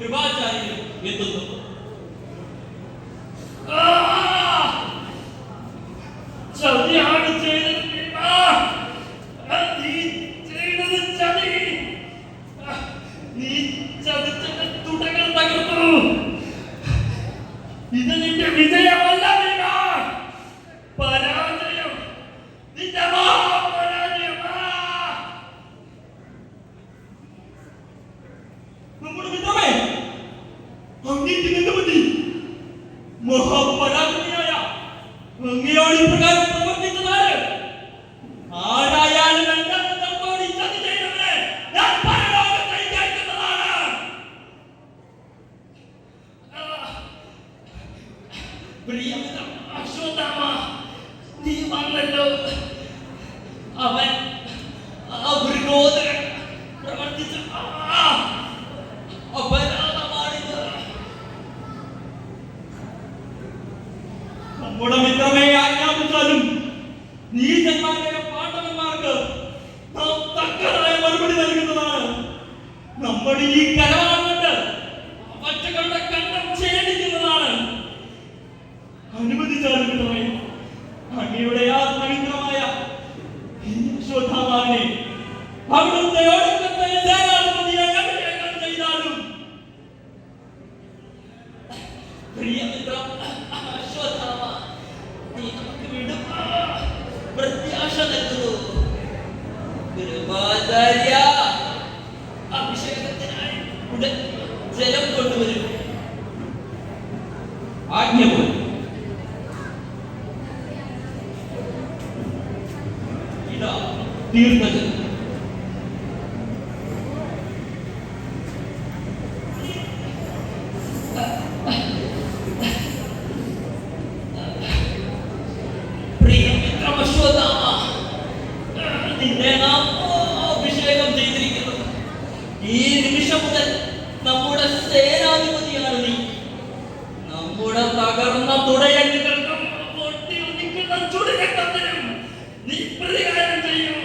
കൃപാചാര്യൻ എത്തുന്നു. ചതിയാണ് ചെയ്തത് നീ ചെയ്തത് ചതി. നീ ചതിച്ചത് തുടകൾ തകർത്തു ഇത് നിന്റെ വിജയമല്ല പരാജയം. നിന്റെ പരാജയം നമ്മുടെ ഈ ചതി ചെയ്തവരെ ഞാൻ പ്രകാരം അയക്കുന്നതാണ് ആരായാലും പ്രിയമിത്ര അശ്വത്ഥാമ നീ വന്നല്ലോ. അവൻ നമ്മുടെ മിത്രമേ ആജ്ഞാപിച്ചാലും നീചന്മാരായ നാം തക്കതായ മറുപടി നൽകുന്നതാണ്. നമ്മുടെ ഈ കരവാൻ കൊണ്ട് അവറ്റകളുടെ കണ്ടം ഛേദിക്കുന്നതാണ്. അനുവദിച്ചാലും മിത്രമേ അങ്ങയുടെ ആത്മമിത്രമായ അശ്വത്ഥാമാവിനെ അവിടുത്തെ പ്രിയമിത്രം Ashwatthama Hanya pun. Tidak. Tidak saja. Pria mitra പ്രതികാരം ചെയ്യും.